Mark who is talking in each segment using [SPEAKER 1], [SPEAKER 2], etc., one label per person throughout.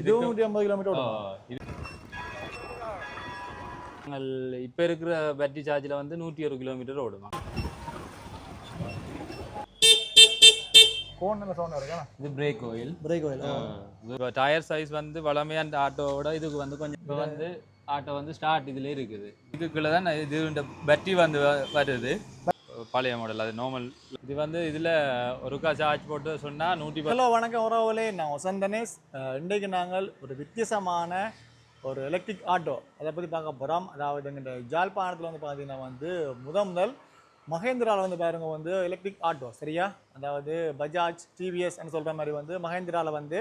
[SPEAKER 1] இதுவும் நூற்றி ஐம்பது கிலோமீட்டர்
[SPEAKER 2] நாங்கள் இப்போ இருக்கிற பேட்டரி சார்ஜில் வந்து நூற்றி ஒரு கிலோமீட்டர் ஓடுமா?
[SPEAKER 1] கோன் சவுண்ட் இருக்கா
[SPEAKER 2] இது பிரேக் ஆயில்
[SPEAKER 1] பிரேக் ஆயில்
[SPEAKER 2] இப்போ டயர் சைஸ் வந்து வளமையான ஆட்டோவோட இதுக்கு வந்து கொஞ்சம் இப்போ வந்து ஆட்டோ வந்து ஸ்டார்ட் இதில் இருக்குது. இதுக்குள்ளே தான் இது இந்த பேட்டரி வந்து வ- வருது. பழைய மாடல் அது நார்மல் இது வந்து இதில் ஒருக்கா சார்ஜ் போட்டு சொன்னால் நூற்றி பத்து.
[SPEAKER 1] ஹலோ வணக்கம் உறவுகளே. நான் வசந்தனேஷ் இன்றைக்கு நாங்கள் ஒரு வித்தியாசமான ஒரு எலக்ட்ரிக் ஆட்டோ அதை பற்றி பார்க்க போகிறோம் அதாவது இந்த ஜாழ்ப்பாணத்தில் வந்து பார்த்தீங்கன்னா வந்து முத முதல் மகேந்திராவில் வந்து பாருங்க வந்து எலக்ட்ரிக் ஆட்டோ சரியா? அதாவது பஜாஜ் டிவிஎஸ்ன்னு சொல்கிற மாதிரி வந்து மகேந்திராவில் வந்து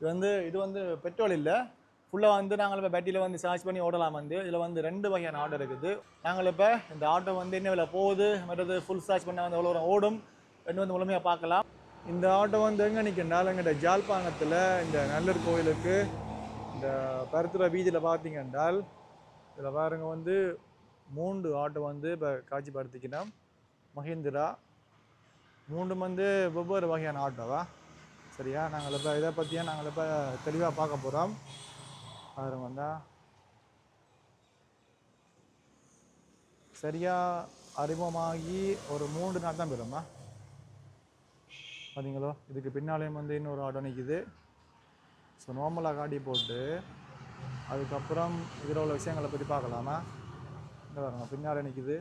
[SPEAKER 1] இது வந்து இது வந்து பெட்ரோல் இல்லை. ஃபுல்லாக வந்து நாங்கள் இப்போ பேட்டியில் வந்து சார்ஜ் பண்ணி ஓடலாம் வந்து. இதில் வந்து ரெண்டு வகையான ஆட்டோ இருக்குது. நாங்கள் இப்போ இந்த ஆட்டோ வந்து என்ன விலை போகுது மற்றது ஃபுல் சார்ஜ் பண்ண வந்து எவ்வளோ தூரம் ஓடும் ரெண்டு வந்து முழுமையாக பார்க்கலாம். இந்த ஆட்டோ வந்து எங்கே நிற்கின்றால் எங்கிட்ட ஜாழ்ப்பாணத்தில் இந்த நல்லூர் கோயிலுக்கு இந்த பருத்துற வீதியில் பார்த்தீங்க என்றால் இதில் பாருங்க வந்து மூன்று ஆட்டோ வந்து இப்போ காட்சிப்படுத்திக்கணும் மஹிந்திரா மூன்றும் வந்து வெவ்வேறு வகையான ஆட்டோவா சரியா? நாங்கள் இப்போ இதை பற்றியும் நாங்கள் இப்போ தெளிவாக பார்க்க போகிறோம் பாருங்க வந்தால் சரியாக அறிமுகமாகி ஒரு மூன்று நாள் தான் போயிடும்மா பார்த்தீங்களோ இதுக்கு பின்னாலேயும் வந்து இன்னொரு ஆட்டோ நிற்கிது ஸோ நார்மலாக காட்டி போட்டு அதுக்கப்புறம் இதில் உள்ள விஷயங்களை பற்றி பார்க்கலாமா? இந்த பாருங்க பின்னாலே நிற்கிது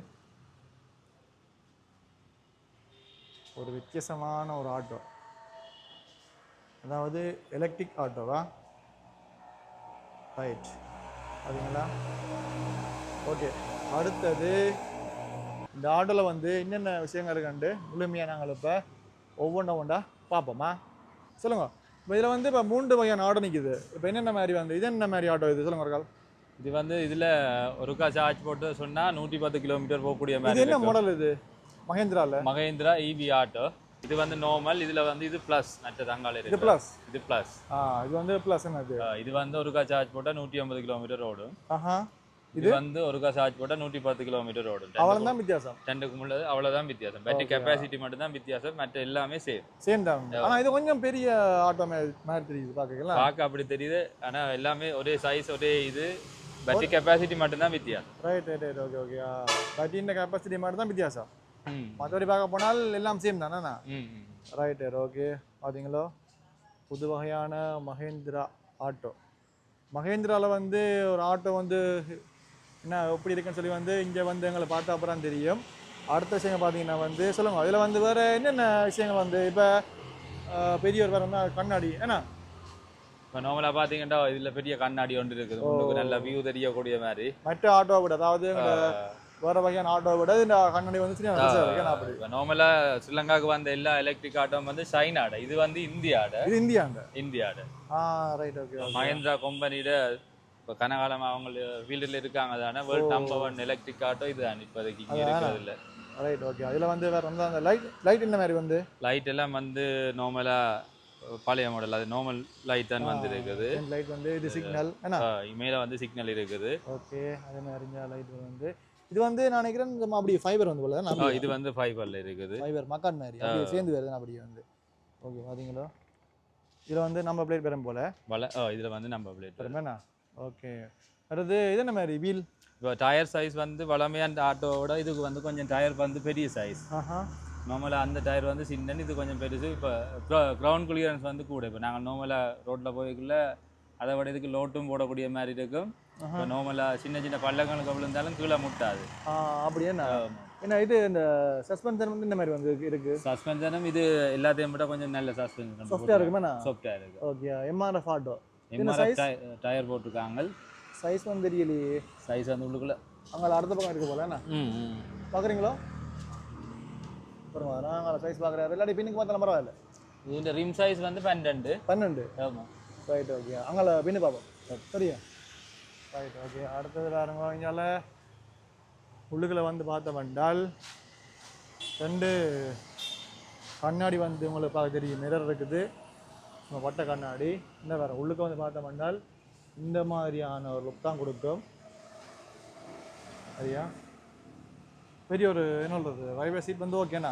[SPEAKER 1] ஒரு வித்தியாசமான ஒரு ஆட்டோ அதாவது எலக்ட்ரிக் ஆட்டோவா ரைட் பார்த்தீங்களா ஓகே. அடுத்தது இந்த ஆட்டோவில் வந்து என்னென்ன விஷயங்கள் இருக்குன்ட்டு முழுமையாக நாங்கள் இப்போ ஒவ்வொன்றா ஒன்றா பார்ப்போமா? சொல்லுங்க. இப்போ இதில் வந்து இப்போ மூன்று வகையான ஆட்டோ நிற்குது இப்போ என்னென்ன மாதிரி வந்து இது என்ன மாதிரி ஆட்டோ இது? சொல்லுங்க ஒரு கால்.
[SPEAKER 2] இது வந்து இதில் ஒருக்கா சார்ஜ் போட்டு சொன்னால் நூற்றி பத்து கிலோமீட்டர் போகக்கூடிய மாதிரி
[SPEAKER 1] என்ன மாடல் இது? மகேந்திராவில்
[SPEAKER 2] மகேந்திரா இவி ஆட்டோ இது வந்து நார்மல் இதில் வந்து இது ப்ளஸ் மற்ற தங்கால
[SPEAKER 1] இது ப்ளஸ்
[SPEAKER 2] இது ப்ளஸ்
[SPEAKER 1] இது வந்து ப்ளஸ் என்னது
[SPEAKER 2] இது? வந்து ஒருக்கா சார்ஜ் போட்டால் நூற்றி ஐம்பது கிலோமீட்டர் ஓடும். இது வந்து ஒருக்கா சார்ஜ் போட்டால் நூற்றி பத்து கிலோமீட்டர் ஓடும்.
[SPEAKER 1] அவ்வளோ தான் வித்தியாசம்.
[SPEAKER 2] ரெண்டுக்கு முள்ளது அவ்வளோதான் வித்தியாசம். பேட்டரி கெப்பாசிட்டி மட்டும் தான் வித்தியாசம் மற்ற எல்லாமே சேம்
[SPEAKER 1] சேம் தான். ஆனால் இது கொஞ்சம் பெரிய ஆட்டோ மாதிரி தெரியுது பார்க்கலாம்
[SPEAKER 2] பார்க்க அப்படி தெரியுது ஆனால் எல்லாமே ஒரே சைஸ் ஒரே இது. பேட்டரி கெப்பாசிட்டி மட்டும் தான் வித்தியாசம்.
[SPEAKER 1] Right right right okay okay பட்டின கெப்பாசிட்டி மாதிரி தான் வித்தியாசம். மற்றபடி பார்க்க போனால் எல்லாம் சேம் தானே
[SPEAKER 2] ம் ம்.
[SPEAKER 1] ரைட் ஓகே பார்த்தீங்களோ புது வகையான மகேந்திரா ஆட்டோ. மகேந்திராவில் வந்து ஒரு ஆட்டோ வந்து என்ன எப்படி இருக்குன்னு சொல்லி வந்து இங்கே வந்து எங்களை பார்த்த அப்புறம் தெரியும். அடுத்த விஷயங்கள் பார்த்தீங்கன்னா வந்து சொல்லுங்க. அதில் வந்து வேறு என்னென்ன விஷயங்கள் வந்து? இப்போ பெரியவர் வேறு வந்து கண்ணாடி ஏன்னா
[SPEAKER 2] இப்போ நார்மலாக பார்த்தீங்கன்னா இதில் பெரிய கண்ணாடி ஒன்று இருக்குது. உங்களுக்கு நல்ல வியூ தெரியக்கூடிய மாதிரி.
[SPEAKER 1] மற்ற ஆட்டோவை விட அதாவது வேறு வகையான ஆட்டோவை விட இந்த கண்ணாடி வந்து சரியான பெருசா இருக்கு. ஏன்னா அப்படி
[SPEAKER 2] நார்மலாக ஸ்ரீலங்காவுக்கு வந்த எல்லா எலக்ட்ரிக் ஆட்டோவும் வந்து சைனாட இது வந்து இந்தியாட
[SPEAKER 1] இது இந்தியாண்ட
[SPEAKER 2] இந்தியாட
[SPEAKER 1] ஆ ரைட் ஓகே
[SPEAKER 2] மஹேந்திரா கம்பெனியோட இப்போ கனகாலம் அவங்க ஃபீல்டில் இருக்காங்க தானே world number one electric auto இதுதான் இப்போதைக்கு இங்கே இருக்கிறதுல.
[SPEAKER 1] ரைட் ஓகே அதில் வந்து வேறு வந்து அந்த லைட் லைட் என்ன மாதிரி வந்து?
[SPEAKER 2] லைட் எல்லாம் வந்து நார்மலாக பழைய மாடல் அது நார்மல் லைட் தான் வந்து இருக்குது
[SPEAKER 1] லைட் வந்து இது சிக்னல்
[SPEAKER 2] மேலே வந்து சிக்னல் இருக்குது.
[SPEAKER 1] ஓகே அதே மாதிரி லைட் வந்து இது வந்து நான் நினைக்கிறேன் அப்படி ஃபைபர் வந்து போல
[SPEAKER 2] இது வந்து ஃபைபரில் இருக்குது.
[SPEAKER 1] ஃபைபர் மக்கான் மாதிரி. அப்படியே சேர்ந்து வருது அப்படியே வந்து. ஓகே பார்த்தீங்களா இதில் வந்து நம்ம பிளேட் பெறும் போல.
[SPEAKER 2] வள இதில் வந்து நம்ம பிளேட்
[SPEAKER 1] பெருமேண்ணா ஓகே அடுத்து இது என்ன மாதிரி? வீல்
[SPEAKER 2] இப்போ டயர் சைஸ் வந்து வளமையான ஆட்டோவோட இதுக்கு வந்து கொஞ்சம் டயர் வந்து பெரிய சைஸ்
[SPEAKER 1] ஆஹா.
[SPEAKER 2] நார்மலாக அந்த டயர் வந்து சின்னன்னு இது கொஞ்சம் பெருசு. இப்போ கிரவுண்ட் கிளியரன்ஸ் வந்து கூட. இப்போ நாங்கள் நார்மலாக ரோட்டில் போய்க்குள்ள அதை விட இதுக்கு லோட்டும் போடக்கூடிய மாதிரி இருக்கும். நார்மலாக சின்ன சின்ன பள்ளங்களுக்கு விழுந்தாலும் கீழே முட்டாது.
[SPEAKER 1] அப்படியே என்ன? என்ன இது இந்த சஸ்பென்ஷன் வந்து இந்த மாதிரி வந்து இருக்கு
[SPEAKER 2] சஸ்பென்ஷனும் இது எல்லாத்தையும் விட கொஞ்சம் நல்ல சஸ்பென்ஷன்
[SPEAKER 1] சாஃப்டாக இருக்குமேண்ணா
[SPEAKER 2] சாஃப்டாக இருக்கு.
[SPEAKER 1] Okay MRF auto
[SPEAKER 2] MRF tyre போட்டிருக்காங்க.
[SPEAKER 1] சைஸ் வந்து தெரியலையே.
[SPEAKER 2] சைஸ் வந்து உள்ளுக்குள்ள.
[SPEAKER 1] அங்கே அடுத்த பக்கம் இருக்கு போல என்ன? பார்க்குறீங்களோ நாங்கள் சைஸ் பார்க்குறாரு இல்லாட்டி பின்னுக்கு பார்த்தாலும் பரவாயில்ல.
[SPEAKER 2] இதுன்ற ரிம் சைஸ் வந்து பன்னெண்டு.
[SPEAKER 1] பன்னெண்டு.
[SPEAKER 2] ஆமாம்
[SPEAKER 1] ரைட் ஓகே அங்கே பின்னு பார்ப்போம் சரியா? ரைட் ஓகே அடுத்தது வேறுங்க இங்கால உள்ளுக்குள்ள வந்து பார்த்தோம்னால் ரெண்டு கண்ணாடி வந்து உங்களுக்கு பார்க்க தெரியும். மிரர் இருக்குது. நம்ம வட்ட கண்ணாடி. இந்த வேறு உள்ளுக்கு வந்து பார்த்தோம்னால் இந்த மாதிரியான ஒரு லுக் தான் கொடுக்கும். சரியா? பெரிய ஒரு என்ன சொல்றது ரயில்வே சீட் வந்து ஓகேண்ணா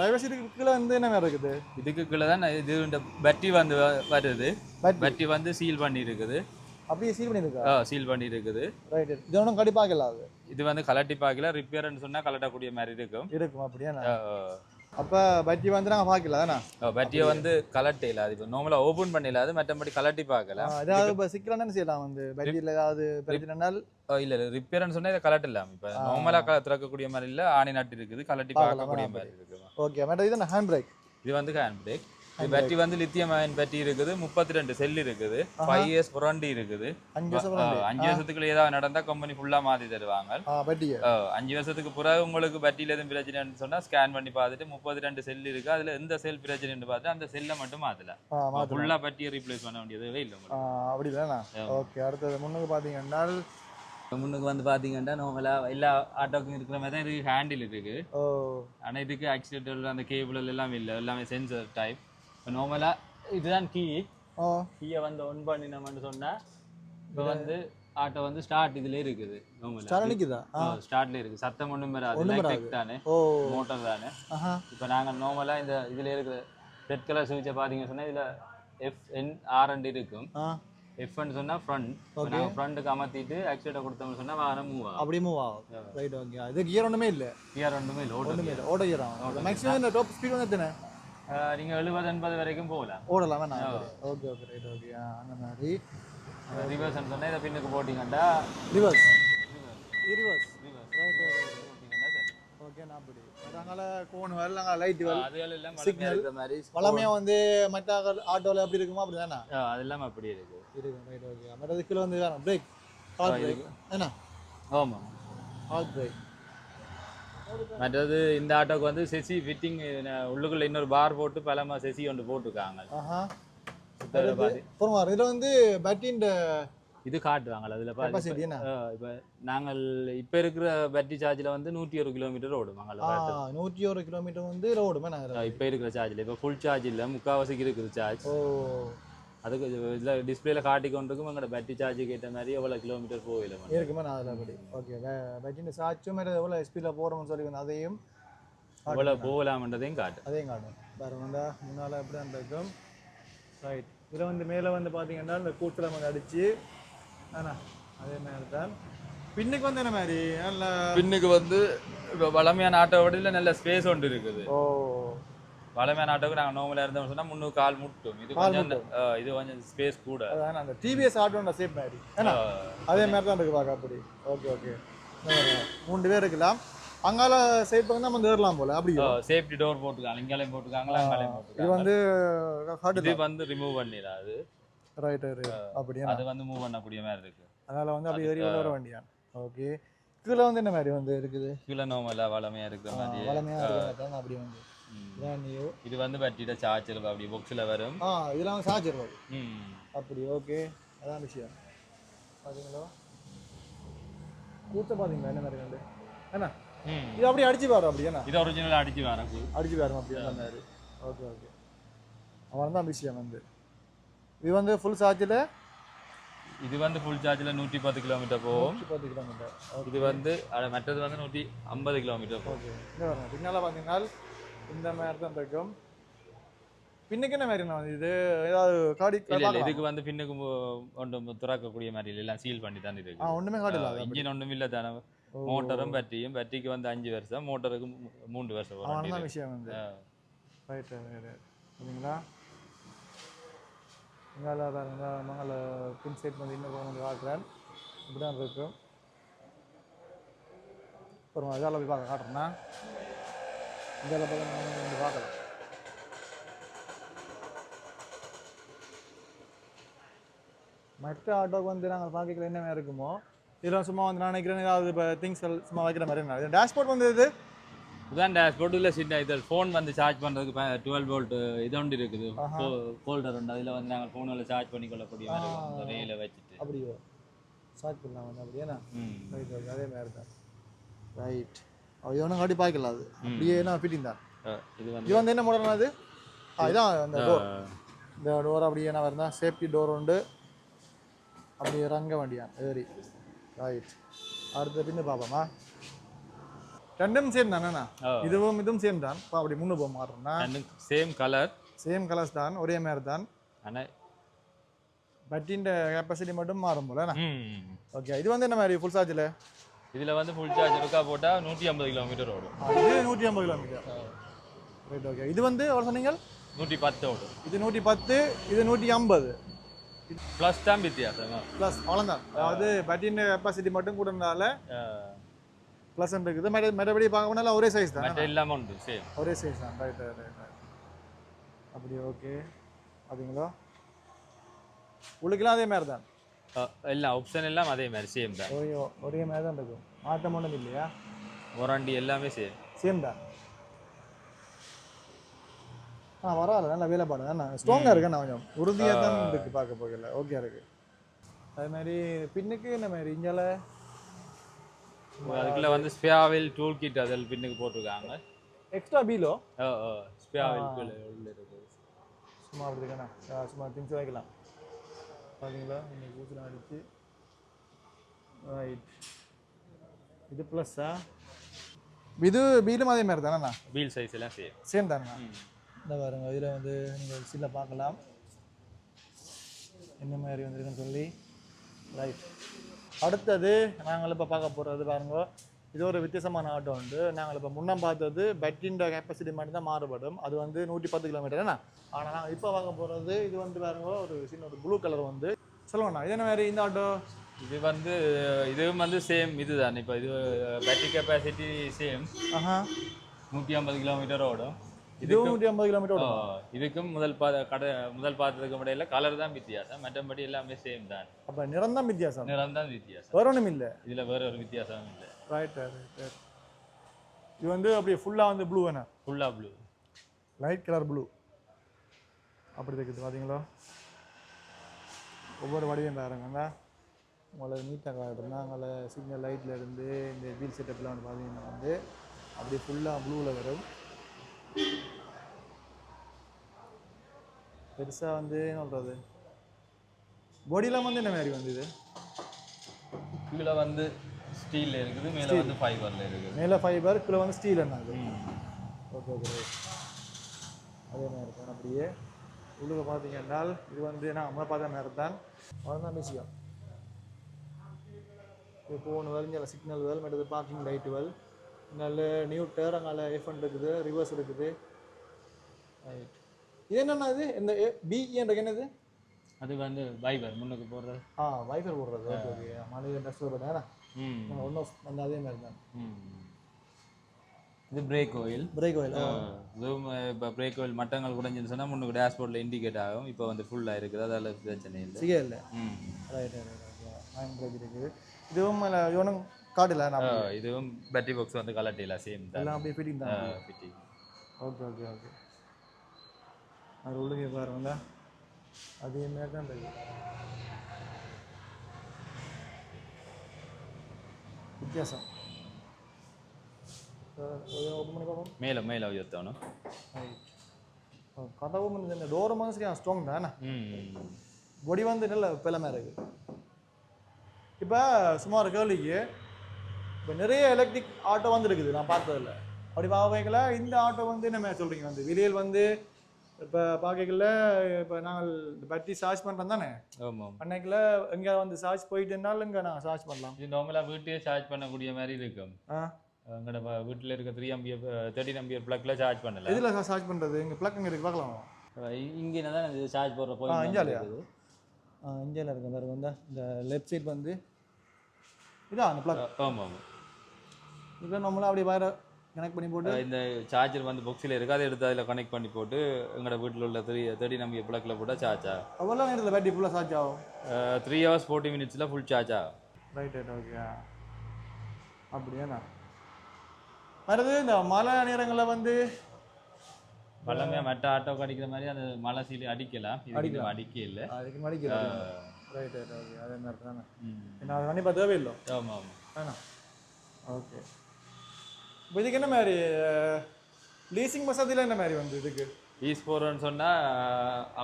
[SPEAKER 1] ரயில்வே சீட்டுக்கு கீழே வந்து என்ன இருக்குது?
[SPEAKER 2] இதுக்கு கீழே தான் இது இந்த பேட்டரி வந்து வருது. பேட்டரி வந்து சீல் பண்ணி இருக்குது
[SPEAKER 1] அப்படியே சீட் பண்ணியிருக்கா?
[SPEAKER 2] சீல் பண்ணி இருக்குது
[SPEAKER 1] ரைட் இது ஒன்றும் கண்டிப்பாக அது?
[SPEAKER 2] இது வந்து கலட்டி பார்க்கல ரிப்பேர்னு சொன்னா கலட்டக்கூடிய மாதிரி இருக்கும்.
[SPEAKER 1] இருக்கும் அப்படியே? அப்போ பட்டி வந்து நாங்கள் பார்க்கல தானே
[SPEAKER 2] அஹ், பேட்டரியை வந்து கலட்டையில அது இப்போ நார்மலாக ஓப்பன் பண்ணிடல அது மற்றபடி கலட்டி பார்க்கல
[SPEAKER 1] ஏதாவது இப்போ சிக்கலான என்ன செய்யலாம் வந்து? பட்டியில் ஏதாவது பிரச்சனைனால்
[SPEAKER 2] இல்ல இல்ல. ரிப்பேர்னு சொன்னா இதை கலட்டலாம் இப்போ நார்மலாக திறக்கக்கூடிய மாதிரி இல்ல ஆணி நாட்டு இருக்குது கலட்டி பார்க்கக்கூடிய மாதிரி இருக்குது.
[SPEAKER 1] ஓகே மேடம் இது ஹேண்ட் பிரேக்
[SPEAKER 2] இது வந்து ஹேண்ட் பிரேக் பேட்டரி வந்து லித்தியம் அயன் பேட்டரி இருக்குது முப்பத்தி ரெண்டு செல் இருக்குது ஃபைவ் இயர்ஸ் புரண்டி இருக்குது.
[SPEAKER 1] அஞ்சு
[SPEAKER 2] வருஷத்துக்குள்ள ஏதாவது நடந்தா கம்பெனி ஃபுல்லா மாத்தி தருவாங்க. அஞ்சு வருஷத்துக்கு பிறகு உங்களுக்கு பேட்டரியில எதுவும் பிரச்சனைன்னு சொன்னா ஸ்கேன் பண்ணி பார்த்துட்டு முப்பத்தி ரெண்டு செல் இருக்கு அதுல எந்த செல் பிரச்சனைன்னு பார்த்து அந்த செல்லை மட்டும்
[SPEAKER 1] மாற்று
[SPEAKER 2] ஃபுல்லா பேட்டரியை ரீப்ளேஸ் பண்ண வேண்டியதே இல்லை
[SPEAKER 1] அப்படி தானே ஓகே அடுத்தது முன்னுக்கு பார்த்தீங்கன்னா
[SPEAKER 2] முன்னுக்கு வந்து பாத்தீங்கன்னா நார்மலா எல்லா ஆட்டோக்கும் இருக்கிற மாதிரி தான் இதுக்கு ஹேண்டில் இருக்கு ஆனா இதுக்கு ஆக்சிடென்டல் அந்த கேபிள் எல்லாம் இல்லை எல்லாமே சென்சர் டைப் இப்போ நார்மலா இதுதான் கீ கீயை வந்து ஒன் பண்ணினோம்னு சொன்னா இப்போ வந்து ஆட்டோ வந்து ஸ்டார்ட் இதுல இருக்குது ஸ்டார்ட்ல இருக்கு சத்தம் ஒண்ணும் வராது.
[SPEAKER 1] ஒண்ணும்
[SPEAKER 2] எலக்ட்ரிக் தானே? மோட்டார் தானே? இப்போ நாங்க நார்மலா இந்த இதுல இருக்கிற ரெட் கலர் சுவிட்சை பாத்தீங்கன்னு சொன்னா இதுல எஃப் என் ஆர் இருக்கும்.
[SPEAKER 1] ஆ.
[SPEAKER 2] எஃப்னு சொன்னா ஃப்ரண்ட் நாங்க ஃப்ரண்ட்டுக்கு அமர்த்திட்டு ஆக்சிடென்ட் கொடுத்தோம்னு சொன்னா வாகனம் மூவ் ஆகும்.
[SPEAKER 1] அப்படியே மூவ் ஆகும். ரைட் ஓகே இது கியர் ஒன்றுமே இல்லை.
[SPEAKER 2] கியர் ரெண்டுமே இல்லை
[SPEAKER 1] ஒன்றுமே இல்லை. ஓட கியர் ஆகும். மேக்ஸிமம் இந்த டாப் ஸ்பீட் வந்து எத்தனை?
[SPEAKER 2] நீங்க எழுபது எண்பது வரைக்கும் போகலாம்.
[SPEAKER 1] ஓடலாமே? நான் ஓகே ஓகே ரைட் ஓகே. அந்த மாதிரி.
[SPEAKER 2] ரிவர்ஸ் சொன்னா இதை பின்னுக்கு போட்டீங்கன்னா
[SPEAKER 1] ரிவர்ஸ் ரிவர்ஸ். ரைட். ஓகே நான் அப்படி. அதனால கோன் வரல நாங்கள் லைட் வரல
[SPEAKER 2] இருக்கிற மாதிரி.
[SPEAKER 1] வளமையாக வந்து மற்ற ஆட்டோவில் எப்படி இருக்குமோ? அப்படி தானே
[SPEAKER 2] அஹ் அதெல்லாம் அப்படியே இருக்கு.
[SPEAKER 1] இருக்கும் ரைட் ஓகே மற்றது கீழே வந்து வேணும் பிரேக் ஹால் பிரேக் என்ன?
[SPEAKER 2] ஆமா
[SPEAKER 1] ஹால் பிரேக்
[SPEAKER 2] மற்றது இந்த ஆட்டோக்கு வந்து செசி ஃபிட்டிங் உள்ளுக்குள்ள இன்னொரு பார் போட்டு பலமா செசி ஒன்று போட்டிருக்காங்க.
[SPEAKER 1] இதில் வந்து பேட்டரியின்
[SPEAKER 2] இது காட்டுவாங்க அதுல பாதி. இப்ப நாங்கள் இப்ப இருக்கிற பேட்டரி சார்ஜ்ல வந்து நூற்றி ஒரு கிலோமீட்டர் ஓடும் அங்கே
[SPEAKER 1] ஆ நூற்றி ஒரு கிலோமீட்டர் வந்து ரோடுமே நாங்கள்
[SPEAKER 2] இப்ப இருக்கிற சார்ஜ்ல இப்ப ஃபுல் சார்ஜ் இல்ல முக்காவாசிக்கு இருக்குது சார்ஜ்
[SPEAKER 1] ஓ.
[SPEAKER 2] அதுக்கு இதுல டிஸ்பிளேல காட்டி கொண்டிருக்கும் எங்களோட பேட்டரி சார்ஜுக்கு ஏற்ற மாதிரி எவ்வளவு கிலோமீட்டர் போகல
[SPEAKER 1] இருக்குமே நான் அதில் அப்படி. ஓகே பேட்டரியின் சாச்சும் எவ்வளோ எஸ்பியில் போகிறோம்னு சொல்லி வந்து அதையும்
[SPEAKER 2] எவ்வளவு போகலாம்ன்றதையும் காட்டு.
[SPEAKER 1] அதையும் காட்டும் வேறு வந்தா முன்னால் எப்படி அந்த இருக்கும் ரைட் இதில் வந்து மேலே வந்து பார்த்தீங்கன்னா இந்த கூட்டில் வந்து அடிச்சு ஆனா அதே மாதிரி தான் பின்னுக்கு வந்து என்ன மாதிரி? நல்ல
[SPEAKER 2] பின்னுக்கு வந்து இப்போ வளமையான ஆட்டோ விட நல்ல ஸ்பேஸ் ஒன்று இருக்குது.
[SPEAKER 1] ஓ.
[SPEAKER 2] வளமையான ஆட்டோக்கு நாங்கள் நார்மலாக இருந்தோம்னு சொன்னா முந்நூறு கால் முட்டும். இது கொஞ்சம் இது கொஞ்சம் ஸ்பேஸ் கூட.
[SPEAKER 1] அதான் அந்த டிவிஎஸ் ஆட்டோன்ற சேப் மாதிரி. அதே மாதிரி தான் இருக்கு பார்க்க அப்படி. ஓகே ஓகே மூணு பேர் இருக்கலாம். அங்கால சைட் பக்கம் வந்து ஏறலாம் போல. அப்படி
[SPEAKER 2] சேஃப்டி டோர் போட்டுருக்காங்க இங்காலையும் போட்டுருக்காங்களா அங்காலையும்
[SPEAKER 1] இது
[SPEAKER 2] போட்டுருக்காங்க
[SPEAKER 1] வந்து ஹார்ட்
[SPEAKER 2] இது வந்து ரிமூவ் பண்ணிடாது
[SPEAKER 1] ரைட் அப்படியே
[SPEAKER 2] அது வந்து மூவ் பண்ணக்கூடிய மாதிரி இருக்கு.
[SPEAKER 1] அதனால வந்து அப்படி ஏறி வர வேண்டியான் ஓகே கீழே வந்து என்ன மாதிரி வந்து இருக்குது?
[SPEAKER 2] கீழே நோமலா வளமையா இருக்கிற மாதிரி
[SPEAKER 1] இருக்கிறது அப்படி வந்து. இதான் நியூ
[SPEAKER 2] இது வந்து பேட்டரியில சார்ஜர் அப்படி பாக்ஸில் வரும்.
[SPEAKER 1] ஆ இதெல்லாம் சார்ஜர் வரும்.
[SPEAKER 2] ம்
[SPEAKER 1] அப்படி ஓகே அதான் விஷயம். பார்த்தீங்களா கூத்த பார்த்தீங்களா என்ன மாதிரி கண்டு? என்ன?
[SPEAKER 2] ம்
[SPEAKER 1] இது அப்படியே அடிச்சு பாரு அப்படி என்ன?
[SPEAKER 2] இது ஒரிஜினல் அடிச்சு வரக்கு
[SPEAKER 1] அடிச்சு பாரு அப்படி அந்த மாதிரி. ஓகே ஓகே அவன் தான் விஷயம் வந்து. இது வந்து ஃபுல் சார்ஜில்
[SPEAKER 2] இது வந்து ஃபுல் சார்ஜில் நூற்றி பத்து கிலோமீட்டர் போகும்.
[SPEAKER 1] பத்து கிலோமீட்டர்
[SPEAKER 2] இது வந்து மற்றது வந்து நூற்றி ஐம்பது கிலோமீட்டர் போகும்.
[SPEAKER 1] பின்னால் பார்த்தீங்கன்னா இந்த மாதிரி தான் இருக்கும் பின்னுக்கு என்ன மாதிரி நான் இது ஏதாவது காடி
[SPEAKER 2] இல்ல இல்ல. இதுக்கு வந்து பின்னுக்கு மு- ஒன்று திறக்கக்கூடிய மாதிரி இல்லை எல்லாம் சீல் பண்ணி தான்
[SPEAKER 1] ஆ
[SPEAKER 2] இருக்கு
[SPEAKER 1] ஒன்றுமே காட்டல
[SPEAKER 2] இன்ஜின் ஒன்றும் இல்லை தானே. மோட்டரும் பேட்டரியும் பேட்டரிக்கு வந்து அஞ்சு வருஷம் மோட்டருக்கு மூன்று வருஷம்
[SPEAKER 1] அவன்
[SPEAKER 2] வாரண்டி
[SPEAKER 1] தான்
[SPEAKER 2] இருக்கு.
[SPEAKER 1] விஷயம் வந்து. ரைட் சரிங்களா? இங்கால பாருங்க மங்கள பின் சைட் வந்து இன்னும் கொஞ்சம் காட்டுறேன். இப்படி தான் இருக்கும் அப்புறம் இதால் போய் பார்க்க காட்டுறேன்னா இதால் பக்கம் நம்ம வந்து பார்க்கலாம். மற்ற ஆட்டோக்கு வந்து நாங்கள் பார்க்கல என்ன இருக்குமோ இதெல்லாம் சும்மா வந்து நான் நினைக்கிறேன். ஏதாவது இப்போ திங்ஸ் சும்மா வைக்கிற மாதிரி என்ன? டேஷ்போர்ட் வந்து இது?
[SPEAKER 2] இதான் டேஷ்போர்ட் இல்லை சின்ன இது ஃபோன் வந்து சார்ஜ் பண்ணுறதுக்கு டுவெல் வோல்ட் இது ஒன்று இருக்குது. ஃபோல்டர் உண்டு. அதில் வந்து நாங்கள் ஃபோனில் சார்ஜ் பண்ணி கொள்ளக்கூடிய மாதிரி இருக்கும். ரேல வச்சுட்டு.
[SPEAKER 1] அப்படியோ. ஸ்டார்ட் பண்ணலாம் வந்து அப்படியே ரைட் அதே மாதிரி தான். ரைட் அவ இவனும் காட்டி பார்க்கல அது. அப்படியே நான் ஃபிட்டிங் தான்.
[SPEAKER 2] இது வந்து
[SPEAKER 1] என்ன மாடல் அது? இதான் அந்த டோர் இந்த டோர் அப்படியே என்ன வருதா சேஃப்டி டோர் உண்டு. அப்படி இறங்க வேண்டியான் ஏறி ரைட் அடுத்த பின்னு பார்ப்போமா? ரெண்டும் சேம் தானேண்ணா. இதுவும் இதுவும் சேம் தான். இப்போ அப்படி முன்னு போக மாறோம்னா
[SPEAKER 2] சேம் கலர்
[SPEAKER 1] சேம் கலர்ஸ் தான் ஒரே மாதிரி தான்.
[SPEAKER 2] ஆனால்
[SPEAKER 1] பட்டின் கெப்பாசிட்டி மட்டும் மாறும் போல ஓகே இது வந்து என்ன மாதிரி? ஃபுல் சார்ஜில்
[SPEAKER 2] இதில் வந்து ஃபுல் சார்ஜ் இருக்கா போட்டால் நூற்றி ஐம்பது கிலோமீட்டர் ஓடும்.
[SPEAKER 1] இது நூற்றி ஐம்பது கிலோமீட்டர் ரைட் ஓகே இது வந்து எவ்வளோ சொன்னீங்க?
[SPEAKER 2] நூற்றி பத்து ஓடும்.
[SPEAKER 1] இது நூற்றி பத்து இது நூற்றி ஐம்பது.
[SPEAKER 2] ப்ளஸ் தான் வித்தியாசம்.
[SPEAKER 1] ப்ளஸ் அவ்வளோதான் அதாவது பேட்டரியின் கெப்பாசிட்டி மட்டும் கூடனால ப்ளஸ் இருக்குது. மற்ற மற்றபடி பார்க்க போனால ஒரே சைஸ் தான்?
[SPEAKER 2] எல்லாமே உண்டு சேம்
[SPEAKER 1] ஒரே சைஸ் தான். ரைட் ரைட் அப்படி ஓகே அப்படிங்களா உள்ளுக்கெல்லாம் அதே மாதிரி தான்
[SPEAKER 2] எல்லாம் ஆப்ஷன் எல்லாம் அதே மாதிரி சேம் தான்
[SPEAKER 1] ஒரே ஒரே மாதிரி தான் இருக்கும் மாற்றம் ஒன்றும் இல்லையா
[SPEAKER 2] ஒராண்டி எல்லாமே சேம்
[SPEAKER 1] சேம் தான் ஆ வராது நல்ல வேலைப்பாடு தான் ஸ்ட்ராங்காக இருக்கு நான் கொஞ்சம் உறுதியாக தான் இருக்கு பார்க்க போகல ஓகே இருக்கு அதே மாதிரி பின்னுக்கு என்ன மாதிரி இஞ்சால
[SPEAKER 2] அதுக்குள்ள வந்து ஸ்பியாவில் டூல் கிட் அதில் பின்னுக்கு போட்டிருக்காங்க
[SPEAKER 1] எக்ஸ்ட்ரா பீலோ
[SPEAKER 2] ஓ ஓ ஸ்பியாவில் இருக்குது
[SPEAKER 1] சும்மா அப்படி இருக்கேண்ணா சும்மா திங்ஸ் வைக்கலாம் பார்த்தீங்களா இன்னைக்கு ஊசிலாம் அடிச்சு. ரைட் இது ப்ளஸ்ஸா இது பீலும் அதே மாதிரி தானேண்ணா
[SPEAKER 2] வீல் சைஸ் எல்லாம் சேம்
[SPEAKER 1] சேம் தானேண்ணா இந்த பாருங்க இதில் வந்து நீங்கள் சில பார்க்கலாம். என்ன மாதிரி வந்திருக்குன்னு சொல்லி. ரைட் அடுத்தது நாங்கள் இப்போ பார்க்க போகிறது பாருங்க. இது ஒரு வித்தியாசமான ஆட்டோ உண்டு. நாங்கள் இப்போ முன்ன பார்த்தது பேட்டரியின் கெப்பாசிட்டி மட்டும் தான் மாறுபடும். அது வந்து நூற்றி பத்து கிலோமீட்டர் என்ன ஆனால் நாங்கள் இப்போ பார்க்க போகிறது இது வந்து பாருங்க ஒரு சின்ன ஒரு ப்ளூ கலர் வந்து. சொல்லுங்கண்ணா இது என்ன மாதிரி இந்த ஆட்டோ?
[SPEAKER 2] இது வந்து இதுவும் வந்து சேம் இதுதான். இப்போ இது பேட்டரி கெப்பாசிட்டி சேம்
[SPEAKER 1] ஆஹா.
[SPEAKER 2] நூற்றி ஐம்பது கிலோமீட்டர் ஓடும்.
[SPEAKER 1] இதுவும் நூற்றி ஐம்பது கிலோமீட்டர்
[SPEAKER 2] ஓ, இதுக்கும் முதல் பா கடை முதல் பார்த்ததுக்கு இடையில கலர் தான் வித்தியாசம். மற்றபடி எல்லாமே சேம் தான்.
[SPEAKER 1] அப்போ நிறம் தான் வித்தியாசம்.
[SPEAKER 2] நிறம் தான் வித்தியாசம்.
[SPEAKER 1] வேற ஒன்றும் இல்லை
[SPEAKER 2] இதுல வேற ஒரு வித்தியாசம் இல்லை.
[SPEAKER 1] ரைட் ரைட் இது வந்து அப்படியே ஃபுல்லாக வந்து ப்ளூ என்ன
[SPEAKER 2] ஃபுல்லா ப்ளூ
[SPEAKER 1] லைட் கலர் ப்ளூ அப்படி இருக்குது பார்த்தீங்களா ஒவ்வொரு வடிவம் பாருங்கண்ணா உங்களை நீட்டாக காட்டுறேன்னா அங்கே சிக்னல் லைட்டில் இருந்து இந்த வீல் செட்டப்லாம் வந்து பார்த்தீங்கன்னா வந்து அப்படியே ஃபுல்லாக ப்ளூவில் வரும். பெருசாக வந்து என்ன சொல்கிறது பாடிலாம் வந்து என்ன மாதிரி வந்து இது
[SPEAKER 2] கீழே வந்து ஸ்டீல்ல இருக்குது மேல வந்து ஃபைபர்ல இருக்குது.
[SPEAKER 1] மேலே ஃபைபர் கீழே வந்து ஸ்டீல் என்ன அது ஓகே ஓகே அதே மாதிரி இருக்கும். அப்படியே உள்ளுக்க பார்த்தீங்கன்னா இது வந்து நான் நம்ம பார்த்த மாதிரி தான். அவ்வளோதான் விஷயம். இது போன் வரைஞ்ச சிக்னல் வேல் மற்றது பார்க்கிங் லைட் வேல் நல்ல நியூ டேர் அங்கால எஃப்என் இருக்குது ரிவர்ஸ் இருக்குது. ரைட் இது என்னண்ணா இது? இந்த பிஇன்றது என்னது?
[SPEAKER 2] அது வந்து ஃபைபர் முன்னுக்கு போடுறது.
[SPEAKER 1] ஆ வைஃபர் போடுறது. ஓகே ஓகே மனித டஸ்ட் பண்ணேன்
[SPEAKER 2] ம்.
[SPEAKER 1] ஒன்றும் வந்து அதே மாதிரி தான்.
[SPEAKER 2] இது பிரேக் ஆயில்
[SPEAKER 1] பிரேக் ஆயில்
[SPEAKER 2] இதுவும் இப்போ பிரேக் ஆயில் மட்டங்கள் குறைஞ்சுன்னு சொன்னா முன்னுக்கு டேஷ்போர்டில் இண்டிகேட் ஆகும். இப்போ வந்து ஃபுல்லாக இருக்குது. அதால பிரச்சனை இல்லை.
[SPEAKER 1] சிகே இல்லை.
[SPEAKER 2] ம்.
[SPEAKER 1] ரைட் ரைட் பிரேக் இருக்குது. இதுவும் இவனும் காட்டில்
[SPEAKER 2] இதுவும் பேட்டரி பாக்ஸ் வந்து கலட்டில சேம் தான்.
[SPEAKER 1] எல்லாம் அப்படியே ஃபிட்டிங் தான்.
[SPEAKER 2] ஃபிட்டிங்
[SPEAKER 1] ஓகே ஓகே ஓகே அது உள்ளுக்கு பாருங்களா அதே மாதிரி தான் இருக்கு வித்தியாசம். ஓப்பன் பண்ணி பார்ப்போம்.
[SPEAKER 2] மேலே
[SPEAKER 1] கதவும் வந்து இந்த டோரும் வந்து சரியா ஸ்ட்ராங் தானே பொடி வந்து நல்ல பிளமாக இருக்குது இப்போ சுமார் கேள்விக்கு இப்போ நிறைய எலக்ட்ரிக் ஆட்டோ வந்து இருக்குது நான் பார்த்ததில்ல அப்படி பார்க்கல இந்த ஆட்டோ வந்து என்ன சொல்கிறீங்க வந்து வெளியில் வந்து இப்போ பார்க்கல இப்போ நாங்கள் பேட்டரி சார்ஜ் பண்ணுறோம் தானே?
[SPEAKER 2] ஆமாம்.
[SPEAKER 1] அன்னைக்குல எங்கே வந்து சார்ஜ் போயிட்டுனாலும் இங்கே நாங்கள் சார்ஜ் பண்ணலாம்.
[SPEAKER 2] இது நார்மலாக வீட்டையே சார்ஜ் பண்ணக்கூடிய மாதிரி இருக்கும்.
[SPEAKER 1] ஆ?
[SPEAKER 2] எங்களோட வீட்டில் இருக்க த்ரீ எம்பியர் தேர்ட்டின் எம்பியர் ப்ளக்கில் சார்ஜ் பண்ணல
[SPEAKER 1] எதில் சார்ஜ் பண்ணுறது இங்கே ப்ளக் இங்கே இருக்குது பார்க்கலாம்.
[SPEAKER 2] இங்கே தான் இது சார்ஜ் போடுற போய்
[SPEAKER 1] இஞ்சாலையா ஆ இந்தியாவில் இருக்கு பாருங்க வந்து இந்த லெஃப்ட் சைடு வந்து இதான் அந்த ப்ளக்
[SPEAKER 2] ஆமாம் ஆமாம்.
[SPEAKER 1] இப்போ நம்மளும் அப்படியே வேறு கனெக்ட் பண்ணி போட்டு
[SPEAKER 2] இந்த சார்ஜர் வந்து பாக்ஸில் இருக்குது அதை எடுத்து அதில் கனெக்ட் பண்ணி போட்டு எங்களோட வீட்டில் உள்ள த்ரீ தேர்ட்டி நம்பியர் ப்ளக்கில் போட்டால் சார்ஜ் ஆகும்.
[SPEAKER 1] அவ்வளோ நேரத்தில் பேட்டரி ஃபுல்லாக சார்ஜ் ஆகும்.
[SPEAKER 2] த்ரீ ஹவர்ஸ் ஃபோர்ட்டி மினிட்ஸில் ஃபுல் சார்ஜ் ஆகும்.
[SPEAKER 1] ரைட் ரைட் ஓகே அப்படியாண்ணா. அடுத்து இந்த மழை நேரங்களில் வந்து
[SPEAKER 2] வல்லமையாக மற்ற ஆட்டோ அடிக்கிற மாதிரி அந்த மழை சீலி அடிக்கலாம். இது அடிக்க இல்லை.
[SPEAKER 1] அதுக்கு மடிக்கிறது ரைட் ரைட் ஓகே அதே மாதிரி தானே நான் அது கண்டிப்பாக தேவையில்லை
[SPEAKER 2] ஆமாம் ஆமாம்
[SPEAKER 1] வேணா ஓகே இப்போ இதுக்கு என்ன மாதிரி லீசிங் வசதியில் என்ன மாதிரி வந்து இதுக்கு?
[SPEAKER 2] ஈஸ் போகிறோன்னு சொன்னால்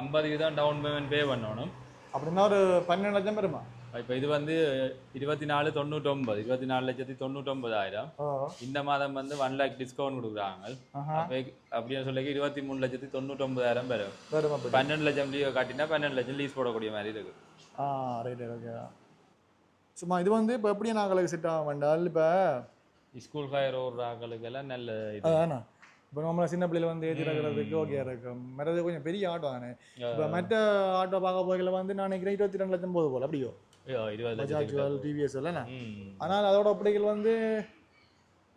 [SPEAKER 2] ஐம்பது வீதம் டவுன் பேமெண்ட் பே பண்ணணும்.
[SPEAKER 1] அப்படின்னா ஒரு பன்னெண்டு லட்சம் வருமா?
[SPEAKER 2] இப்போ இது வந்து இருபத்தி நாலு தொண்ணூற்றொம்பது இருபத்தி நாலு லட்சத்தி தொண்ணூற்றொம்பதாயிரம் இந்த மாதம் வந்து ஒன் லேக் டிஸ்கவுண்ட் கொடுக்குறாங்க. அப்படின்னு சொல்லி இருபத்தி மூணு லட்சத்தி தொண்ணூற்றொம்பதாயிரம்
[SPEAKER 1] அப்படி.
[SPEAKER 2] பன்னெண்டு லட்சம் லீவ் காட்டினா பன்னெண்டு லட்சம் லீஸ் போடக்கூடிய மாதிரி இருக்கு.
[SPEAKER 1] ஆ ரைட் ஓகே சும்மா இது வந்து இப்போ எப்படி நாங்களுக்கு செட் ஆக வேண்டாம் இப்போ
[SPEAKER 2] ஸ்கூல் எல்லாம் நல்ல
[SPEAKER 1] அதானே? இப்போ நம்மள சின்ன பிள்ளைல வந்து ஏற்றி இருக்கிறதுக்கு ஓகே இருக்கும். மற்றது கொஞ்சம் பெரிய ஆட்டோ தானே? இப்போ மற்ற ஆட்டோ பார்க்க போகல வந்து நான் நினைக்கிறேன் இருபத்தி ரெண்டு லட்சம் போகுது போல. அப்படியோ? பஜாஜ் டிவிஎஸ் இல்லைண்ணா ஆனால் அதோட அப்படிகள் வந்து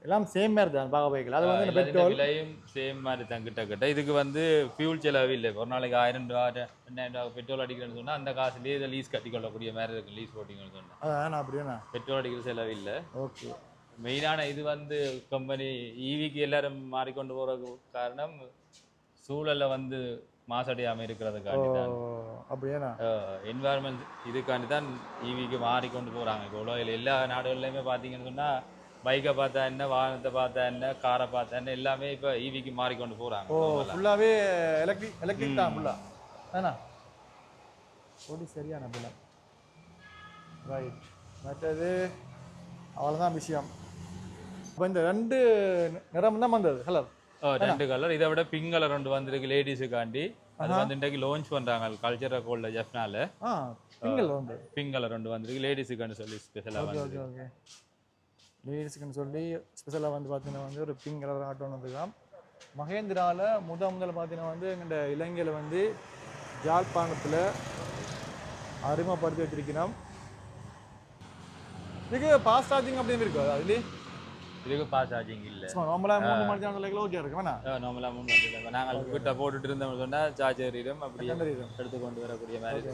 [SPEAKER 1] எல்லாம் சேம் மாதிரி தான் பார்க்க போய்க்கல அது வந்து பெட்ரோல்
[SPEAKER 2] விலையும் சேம் மாதிரி தான் கிட்ட கிட்ட. இதுக்கு வந்து ஃபியூல் செலவு இல்லை. ஒரு நாளைக்கு ஆயிரம் ரூபா ரெண்டாயிரம் ரூபா பெட்ரோல் அடிக்கிறேன்னு சொன்னா அந்த காசுலேயே இதை லீஸ் கட்டி கொள்ளக்கூடிய மாதிரி இருக்கு லீஸ் போட்டிங்கன்னு சொன்னா.
[SPEAKER 1] அதாண்ணா அப்படியாண்ணா?
[SPEAKER 2] பெட்ரோல் அடிக்கிற செலவு இல்லை.
[SPEAKER 1] ஓகே
[SPEAKER 2] மெயினான இது வந்து கம்பெனி ஈவிக்கு எல்லாரும் மாறிக்கொண்டு போறதுக்கு காரணம் சூழல்ல வந்து மாசடையாம இருக்கிறதுக்காண்டி தான்
[SPEAKER 1] அப்படியாண்ணா?
[SPEAKER 2] என்வாயர்மெண்ட் இதுக்காண்டி தான் ஈவிக்கு மாறிக்கொண்டு போறாங்க. இப்போ உலகில் எல்லா நாடுகள்லையுமே பார்த்தீங்கன்னு சொன்னா பைக்கை பார்த்தா என்ன வாகனத்தை பார்த்தா என்ன காரை பார்த்தா என்ன எல்லாமே இப்போ ஈவிக்கு மாறிக்கொண்டு போறாங்க.
[SPEAKER 1] ஓ. ஃபுல்லாகவே எலக்ட்ரிக் எலக்ட்ரிக் தான் ஃபுல்லாக ஏண்ணா ஓடி சரியான ஃபுல்லாக ரைட் மற்றது அவ்வளோதான் விஷயம். இப்போ இந்த ரெண்டு நிறம் தான் வந்தது கலர்
[SPEAKER 2] ரெண்டு கலர் இதை விட பிங்க் கலர் ரெண்டு வந்திருக்கு லேடிஸுக்காண்டி அது வந்து இன்றைக்கு லான்ச் பண்றாங்க கல்ச்சரல் கோல்ல ஜெஃப்னால
[SPEAKER 1] வந்து
[SPEAKER 2] பிங்க் கலர் ரெண்டு வந்திருக்கு லேடிஸுக்காண்டி சொல்லி ஸ்பெஷலாக வந்து
[SPEAKER 1] ஓகே லேடிஸுக்குன்னு சொல்லி ஸ்பெஷலாக வந்து பார்த்தீங்கன்னா வந்து ஒரு பிங்க் கலர் ஆட்டோ வந்துருக்கான் மகேந்திராவில் முத முதல்ல பார்த்தீங்கன்னா வந்து எங்கள்ட இலங்கையில் வந்து யாழ்ப்பாணத்தில் அறிமுகப்படுத்தி வச்சிருக்கிறோம் இதுக்கு ஃபாஸ்ட் சார்ஜிங் அப்படின்னு இருக்கு அதுலேயே
[SPEAKER 2] இதுக்கு பாஸ் சார்ஜிங் இல்லை.
[SPEAKER 1] சும்மா நார்மலாக மூணு மணி நேரம் ஓகே இருக்கு வேணா?
[SPEAKER 2] நார்மலாக மூணு வந்து நாங்கள் கிட்ட போட்டுட்டு இருந்தோம்னு சொன்னால் சார்ஜர் இடம் அப்படியே
[SPEAKER 1] கண்டறியும்
[SPEAKER 2] எடுத்து கொண்டு வரக்கூடிய மாதிரி.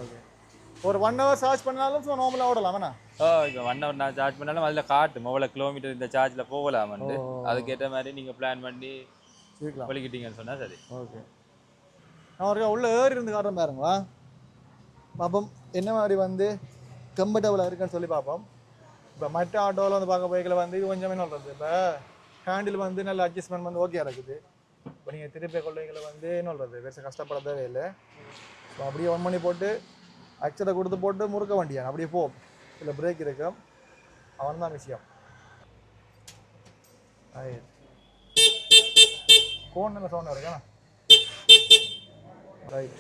[SPEAKER 1] ஒரு ஒன் ஹவர் சார்ஜ் பண்ணாலும் சும்மா நார்மலாக ஓடலாம் வேணா?
[SPEAKER 2] ஓ இப்போ ஒன் ஹவர் நான் சார்ஜ் பண்ணாலும் அதில் காட்டும் எவ்வளோ கிலோமீட்டர் இந்த சார்ஜில் போகலாமண்டு
[SPEAKER 1] ஓ.
[SPEAKER 2] அதுக்கேற்ற மாதிரி நீங்கள் பிளான் பண்ணி வலிக்கிட்டீங்கன்னு சொன்னால் சரி.
[SPEAKER 1] ஓகே நான் ஒரு உள்ள ஏறி இருந்து காட்டுறேன் பாருங்களா பார்ப்போம் என்ன மாதிரி வந்து கம்ஃபர்டபுளாக இருக்குன்னு சொல்லி பார்ப்போம் இப்போ மற்ற ஆட்டோவில் வந்து பார்க்க போய்க்கல வந்து இது கொஞ்சம் என்ன சொல்கிறது இப்போ ஹேண்டில் வந்து நல்ல அட்ஜஸ்ட்மெண்ட் வந்து ஓகே இருக்குது. இப்போ நீங்கள் திருப்பி கொள்ளைகளை வந்து என்ன சொல்கிறது பெருசாக கஷ்டப்பட தேவையில்லை. ஸோ அப்படியே ஒன் பண்ணி போட்டு அக்சரை கொடுத்து போட்டு முறுக்க வண்டியான் அப்படியே போ. இதில் பிரேக் இருக்கும் அவன் தான் விஷயம் கோன் நல்ல சவுண்ட் இருக்கா ரைட்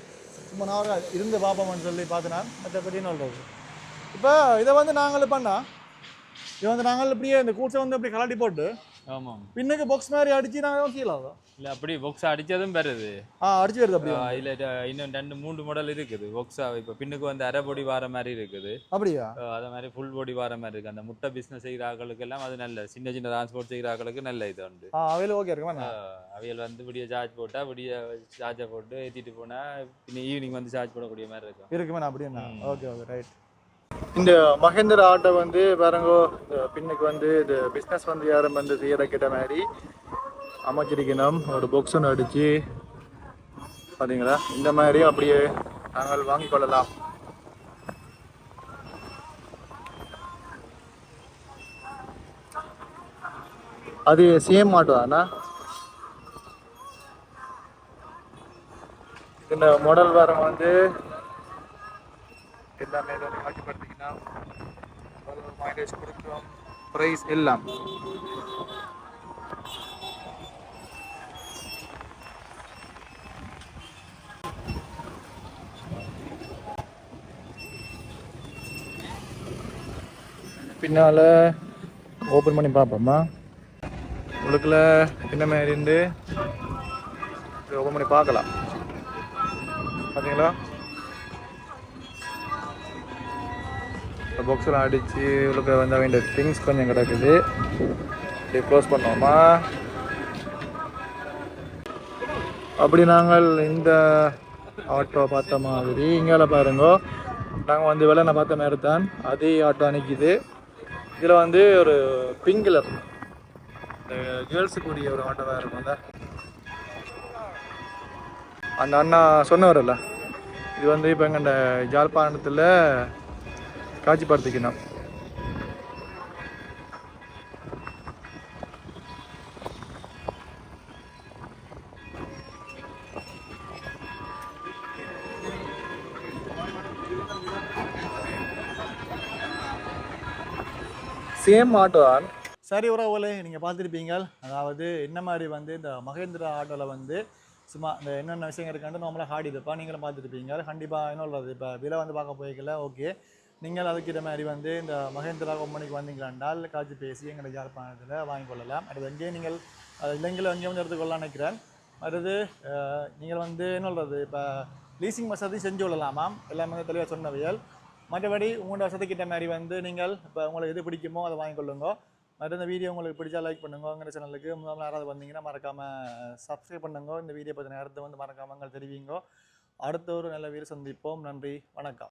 [SPEAKER 1] சும்மா நான் இருந்து பார்ப்போம்னு சொல்லி பார்த்து நான் மற்றபடி என்ன சொல்கிறது இப்போ இதை வந்து நாங்கள் பண்ணால் இது வந்து நாங்கள் இப்படியே இந்த கூச்சை வந்து இப்படி கலாட்டி போட்டு
[SPEAKER 2] ஆமாம்.
[SPEAKER 1] பின்னுக்கு பாக்ஸ் மாதிரி அடிச்சு நாங்கள் கீழே
[SPEAKER 2] இல்லை அப்படி பொக்ஸ் அடித்ததும் பெறுது
[SPEAKER 1] ஆ அடிச்சு வருது அப்படியே.
[SPEAKER 2] இதில் இன்னும் ரெண்டு மூன்று மாடல் இருக்குது. பொக்ஸா இப்போ பின்னுக்கு வந்து அரை பொடி வார மாதிரி இருக்குது.
[SPEAKER 1] அப்படியா?
[SPEAKER 2] அதே மாதிரி ஃபுல் பொடி வார மாதிரி இருக்குது அந்த முட்டை பிஸ்னஸ் செய்கிற ஆட்களுக்கு எல்லாம் அது நல்ல சின்ன சின்ன டிரான்ஸ்போர்ட் செய்கிற ஆட்களுக்கு நல்ல இது உண்டு.
[SPEAKER 1] அவையில் ஓகே இருக்குமா
[SPEAKER 2] அவியல் வந்து விடிய சார்ஜ் போட்டா விடிய சார்ஜை போட்டு ஏற்றிட்டு போனா பின்ன ஈவினிங் வந்து சார்ஜ் போடக்கூடிய மாதிரி இருக்கும்.
[SPEAKER 1] இருக்குமே அப்படின்னா. ஓகே ஓகே ரைட் இந்த மகேந்திர ஆட்டோ வந்து பாருங்கோ பின்னுக்கு வந்து இது பிஸ்னஸ் வந்து யாரும் வந்து செய்யற கிட்ட மாதிரி அமைச்சிருக்கணும். ஒரு பாக்ஸ் ஒன்று அடிச்சு பார்த்தீங்களா இந்த மாதிரி அப்படியே நாங்கள் வாங்கிக் கொள்ளலாம். அது சேம் ஆட்டோ தானா? இந்த மாடல் வேற வந்து எல்லாமே காட்சிப்படுத்த மைலேஜ் கொடுக்கும் ப்ரைஸ் எல்லாம். பின்னால் ஓப்பன் பண்ணி பார்ப்போம்மா. உள்ளுக்குள்ள என்ன மாதிரி இருந்து ஓப்பன் பண்ணி பார்க்கலாம். பார்த்தீங்களா? பாக்ஸில் பாக்ஸ்லாம் அடித்து இவளுக்கு வந்து வேண்டிய திங்ஸ் கொஞ்சம் கிடக்குது. இப்படி க்ளோஸ் பண்ணுவோமா அப்படி நாங்கள் இந்த ஆட்டோ பார்த்த மாதிரி இங்கால பாருங்க. நாங்கள் வந்து வெள்ளனை பார்த்த மாதிரி தான். அதே ஆட்டோ நிற்கிது இதில் வந்து ஒரு பிங்க் கலர் இந்த கேர்ள்ஸுக்குரிய ஒரு ஆட்டோ தான் இருக்கும் அந்த அந்த அண்ணா சொன்னவரல்ல இது வந்து இப்போ எங்கண்ட காட்சி காட்சிப்படுத்திக்கணும்
[SPEAKER 3] சேம் ஆட்டோ தான்.
[SPEAKER 1] சரி உறவுகளே நீங்கள் பார்த்துருப்பீங்க அதாவது என்ன மாதிரி வந்து இந்த மகேந்திரா ஆட்டோவில் வந்து சும்மா இந்த என்னென்ன விஷயங்கள் இருக்கான்னு நார்மலாக ஹாடி இருப்பா நீங்களும் பார்த்துருப்பீங்க கண்டிப்பாக என்ன உள்ளது இப்போ விலை வந்து பார்க்க போய்க்கல. ஓகே. நீங்கள் அதுக்கிட்ட மாதிரி வந்து இந்த மகேந்திரா கம்பெனிக்கு வந்தீங்களாண்டால் காட்சி பேசி எங்களை யாழ்ப்பாணத்தில் வாங்கி கொள்ளலாம். அடுத்து அங்கேயே நீங்கள் அது இல்லைங்களோ எங்கேயும் வந்து எடுத்துக்கொள்ளலாம் நினைக்கிறேன். அடுத்து நீங்கள் வந்து என்ன சொல்கிறது இப்போ லீசிங் வசதி செஞ்சு கொள்ளலாமாம்? எல்லாமே வந்து தெளிவாக சொன்னவையல் மற்றபடி உங்களோட வசதிக்கிட்ட மாதிரி வந்து நீங்கள் இப்போ உங்களுக்கு எது பிடிக்குமோ அதை வாங்கிக்கொள்ளுங்க மற்ற இந்த வீடியோ உங்களுக்கு பிடிச்சா லைக் பண்ணுங்க. எங்கள் சேனலுக்கு முதல்ல யாராவது வந்தீங்கன்னா மறக்காமல் சப்ஸ்கிரைப் பண்ணுங்க. இந்த வீடியோ பற்றின நேரத்தை வந்து மறக்காமல் எங்களை தெரிவிங்க. அடுத்த ஒரு நல்ல வீடு சந்திப்போம். நன்றி. வணக்கம்.